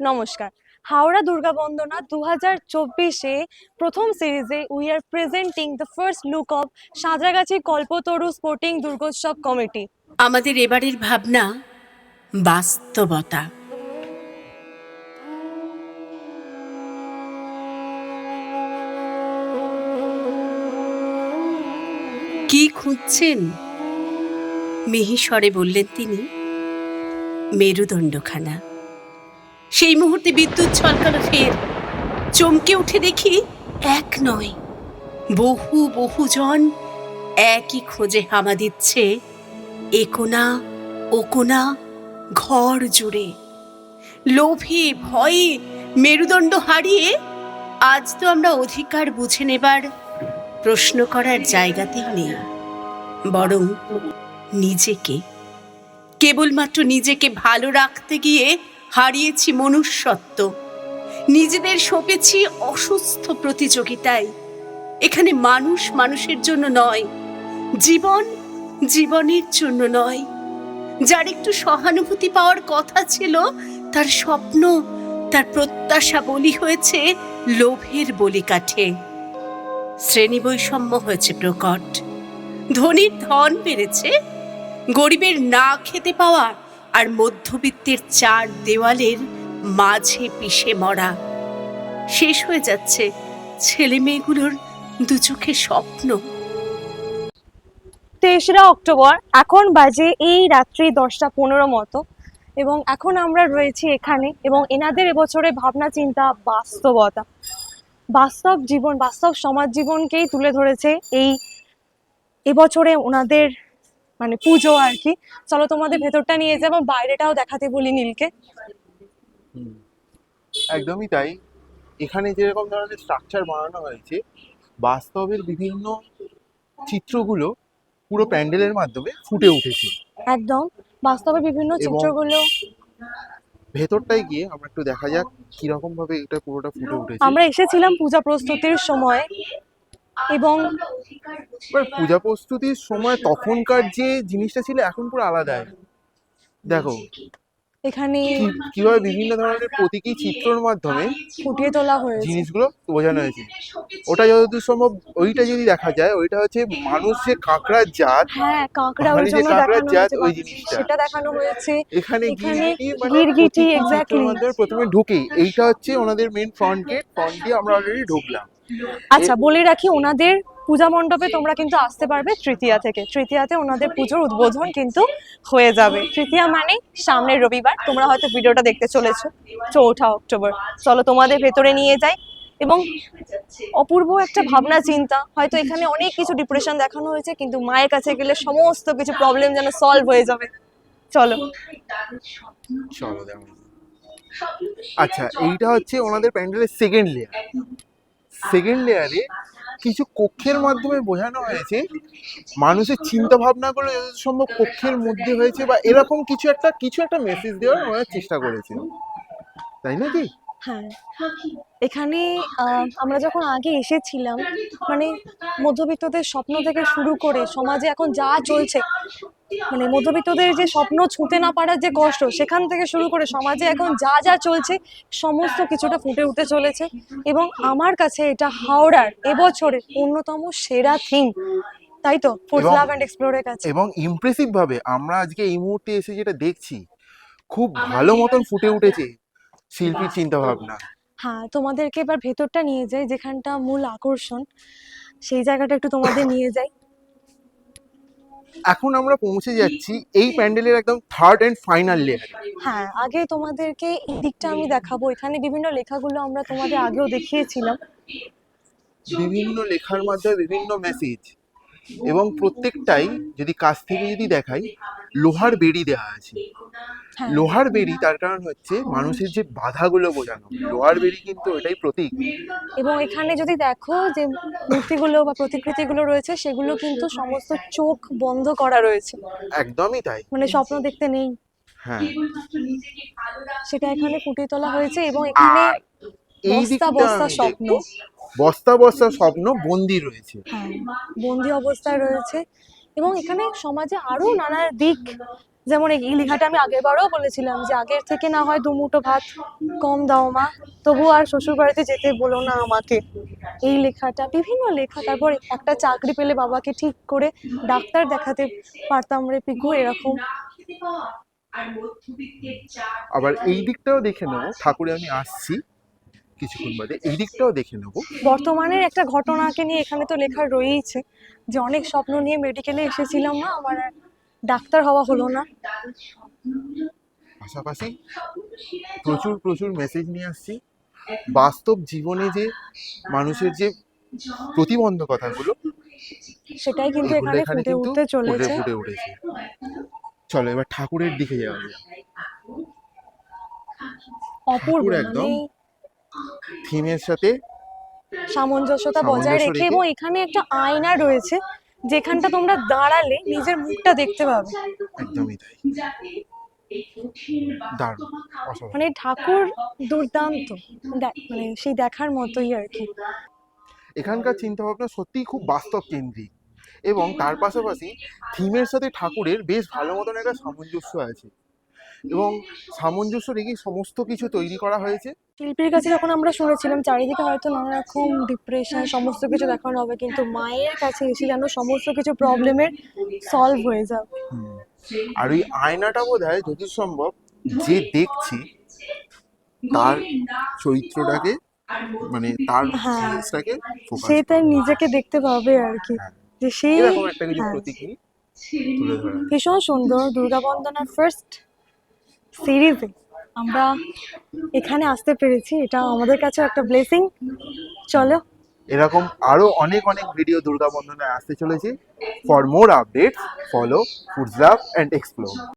নমস্কার। হাওড়া দুর্গা বন্দনা দু হাজার চব্বিশে প্রথম সিরিজে we are presenting the first look of Santragachi Kalpataru sporting Durgotsav committee আমাদের এবারের ভাবনা বাস্তবতা। কি খুঁজছেন? মিহিস্বরে বললেন তিনি, মেরুদণ্ডখানা। সেই মুহূর্তে বিদ্যুৎ ছলকালো ফের। চমকে উঠে দেখি এক নয়, বহু বহুজন একই খোঁজে হামা দিচ্ছে। একোনা ওকোনা ঘর জুড়ে। লোভে, ভয়ে মেরুদণ্ড হারিয়ে আজ তো আমরা অধিকার বুঝে নেবার প্রশ্ন করার জায়গাতেই নেই। বরং নিজেকে, কেবলমাত্র নিজেকে ভালো রাখতে গিয়ে হারিয়েছি মনুষ্যত্ব। নিজেদের সপেছি অসুস্থ প্রতিযোগিতায়। এখানে মানুষ মানুষের জন্য নয়, জীবন জীবনের জন্য নয়। যার একটু সহানুভূতি পাওয়ার কথা ছিল, তার স্বপ্ন, তার প্রত্যাশা বলি হয়েছে লোভের বলি কাঠে শ্রেণি বৈষম্য হয়েছে প্রকট। ধনীর ধন বেড়েছে, গরিবের না খেতে পাওয়া আর মধ্যবিত্তের চার দেওয়ালের মাঝে পিষে মরা। শেষ হয়ে যাচ্ছে ছেলে মেয়েগুলোর দু চোখে স্বপ্ন। তেসরা অক্টোবর, এখন বাজে এই রাত্রি দশটা পনেরো মতো এবং এখন আমরা রয়েছি এখানে এবং এনাদের এবছরে ভাবনা চিন্তা বাস্তবতা। বাস্তব জীবন, বাস্তব সমাজ জীবনকেই তুলে ধরেছে এই এবছরে ওনাদের মানে পুজো আর কি চলো তোমাদের ভেতরটা নিয়ে যাব বাইরেটাও দেখাতে বলি নীলকে। একদমই তাই। এখানে যেরকম ধরনের স্ট্রাকচার বানানো হয়েছে বাস্তবের বিভিন্ন চিত্রগুলো পুরো প্যান্ডেলের মাধ্যমে ফুটে উঠেছে। একদম। বাস্তবে বিভিন্ন চিত্রগুলো। ভেতরটায় গিয়ে আমরা একটু দেখা যাক কীরকম ভাবে এটা পুরোটা ফুটে উঠেছে। আমরা এসেছিলাম পূজা প্রস্তুতির সময়। এবং এবার পূজা প্রস্তুতির সময় তখনকার যে জিনিসটা ছিল এখন পুরো আলাদা দেখো এখানে কীভাবে বিভিন্ন ধরনের প্রতীকী চিত্রর মাধ্যমে ফুটিয়ে তোলা হয়েছে। জিনিসগুলো বোঝানো হয়েছে। ওটা যতদূর সম্ভব ওইটা যদি দেখা যায় ওইটা হচ্ছে মানুষ যে কাঁকড়ার জাত হ্যাঁ কাঁকড়া ওই যে জন্য কাঁকড়ার দেখানো জাত, হয়েছে ওই জিনিসটা। সেটা দেখানো হয়েছে। এখানে গিরগিটি মানে গিরগিটি. মাধ্যমে প্রথমে ঢুকে এইটা হচ্ছে ওনাদের মেন ফ্রন্ট গেট ফ্রন্ট দিয়ে আমরা অলরেডি ঢুকলাম। আচ্ছা বলে রাখি ওনাদের পূজা মণ্ডপে তোমরা কিন্তু আসতে পারবে তৃতীয়া থেকে। তৃতীয়াতে ওনাদের পুজোর উদ্বোধন কিন্তু হয়ে যাবে। তৃতীয়া মানে সামনের রবিবার। তোমরা হয়তো ভিডিওটা দেখতে চলেছো। চৌঠা অক্টোবর। চলো তোমাদের ভেতরে নিয়ে যাই। এবং অপূর্ব একটা ভাবনা চিন্তা। হয়তো এখানে অনেক কিছু ডিপ্রেশন দেখানো হয়েছে, কিন্তু মায়ের কাছে গেলে সমস্ত কিছু প্রবলেম যেন সলভ হয়ে যাবে। চলো। আচ্ছা এইটা হচ্ছে ওনাদের প্যান্ডেলের সেকেন্ড লেয়ার সেকেন্ড লেয়ারে কিছু কক্ষের মাধ্যমে বোঝানো হয়েছে, মানুষের চিন্তা ভাবনাগুলো সম্ভব কক্ষের মধ্যে হয়েছে বা এরকম কিছু একটা কিছু একটা মেসেজ দেওয়ার ওনারা চেষ্টা করেছে তাই নাকি? হ্যাঁ। এখানে আমরা যখন আগে এসেছিলাম মানে মধ্যবিত্তদের স্বপ্ন থেকে শুরু করে সমাজে এখন যা চলছে মানে মধ্যবিত্তদের যে স্বপ্ন ছুঁতে না পারার যে কষ্ট সেখান থেকে শুরু করে সমাজে এখন যা যা চলছে সমস্ত কিছুটা ফুটে উঠে চলেছে। এবং আমার কাছে এটা হাওড়ার এবছরের অন্যতম সেরা থিম তাই তো? ফুড লাভ অ্যান্ড এক্সপ্লোরের কাছে। এবং ইমপ্রেসিভ ভাবে আমরা আজকে এই মুহূর্তে এসে যেটা দেখছি খুব ভালো মতন ফুটে উঠেছে শিল্পীর চিন্তা ভাবনা হ্যাঁ তোমাদেরকে এবার ভেতরটা নিয়ে যাই যেখানটা মূল আকর্ষণ। সেই জায়গাটা একটু তোমাদের নিয়ে যাই। এখন আমরা পৌঁছে যাচ্ছি এই প্যান্ডেলের একদম থার্ড এন্ড ফাইনাল লেয়ার হ্যাঁ আগে তোমাদেরকে এই দিকটা আমি দেখাবো। এখানে বিভিন্ন লেখাগুলো আমরা তোমাদের আগেও দেখিয়েছিলাম। বিভিন্ন লেখার মাধ্যমে বিভিন্ন মেসেজ এবং প্রত্যেকটাই যদি কাছ থেকে যদি দেখাই লোহার বেড়ি দেওয়া আছে। হ্যাঁ। লোহার বেড়ি তার কারণ হচ্ছে মানুষের যে বাধাগুলো বোঝানো। লোহার বেড়ি কিন্তু এটাই প্রতীক। এবং এখানে যদি দেখো যে মূর্তিগুলো বা প্রতিকৃতিগুলো রয়েছে সেগুলো কিন্তু সমস্ত চোখ বন্ধ করা রয়েছে। একদমই তাই। মানে স্বপ্ন দেখতে নেই। হ্যাঁ। সেটা এখানে ফুটিয়ে তোলা হয়েছে এবং এখানে বস্তা বস্তা স্বপ্ন। বস্তা বস্তা স্বপ্ন বন্দি রয়েছে। হ্যাঁ বন্দি অবস্থায় রয়েছে। এবং এখানে সমাজে আরও নানা দিক যেমন এই লেখাটা আমি আগের বারও বলেছিলাম যে আগের থেকে না হয় দুমুটো ভাত কম দাও মা তবু আর শ্বশুর বাড়িতে যেতে বলো না আমাকে। এই লেখাটা বিভিন্ন লেখা তারপর একটা চাকরি পেলে বাবাকে ঠিক করে ডাক্তার দেখাতে পারতাম রে পিকু এরকম। আবার এই দিকটাও দেখে নেব ঠাকুরে আমি আসছি। কিছুক্ষণ বাদে এই দিকটাও দেখে নেব। বর্তমানের একটা ঘটনাকে নিয়ে এখানে তো লেখা রয়েইছে যে অনেক স্বপ্ন নিয়ে মেডিকেলে এসেছিলাম না আমার ডাক্তার হওয়া হলো না। পাশাপাশি প্রচুর প্রচুর মেসেজ নিয়ে আসছি। বাস্তব জীবনে যে মানুষের যে প্রতিবন্ধকতাগুলো সেটাই কিন্তু এখানে ফুটে উঠতে চলেছে। ফুটে উঠেছে। চলো এবার ঠাকুরের দিকে যাওয়া যাক। অপূর্ব একদম মানে থিমের সাথে সামঞ্জস্যতা বজায় রেখে এবং এখানে একটা আয়না রয়েছে যেখানটা তোমরা দাঁড়ালে নিজের মুখটা দেখতে পাবে। একদমই তাই। মানে ঠাকুর দুর্দান্ত মানে সেই দেখার মতোই আর কি। এখানকার চিন্তা ভাবনা সত্যিই খুব বাস্তব কেন্দ্রিক এবং তার পাশাপাশি থিমের সাথে ঠাকুরের বেশ ভালো মতন একটা সামঞ্জস্য আছে। এবং সামঞ্জস্য রেখেই সমস্ত কিছু তৈরি করা হয়েছে শিল্পীর কাছে যখন আমরা শুনেছিলাম চারিদিকে হয়তো নানা রকম ডিপ্রেশন সমস্ত কিছু দেখানো হবে কিন্তু মায়ের কাছে এসে যেন সমস্ত কিছু প্রবলেমের সলভ হয়ে যাবে আর ওই আয়নাটা বোধ হয় যদি সম্ভব যে দেখছি তার চরিত্রটাকে মানে তার হ্যাঁ। ফেসটাকে সে তার নিজেকে দেখতে পাবে আর কি হ্যাঁ। যে সেই একটা কিছু হ্যাঁ। প্রতীকী ভীষণ সুন্দর দুর্গা বন্দনার ফার্স্ট সিরিজে আমরা এখানে আসতে পেরেছি এটা আমাদের কাছে একটা ব্লেসিং চলো। এরকম আরও অনেক অনেক ভিডিও দুর্গা বন্ধনে আসতে চলেছে। For more updates follow foods love and explore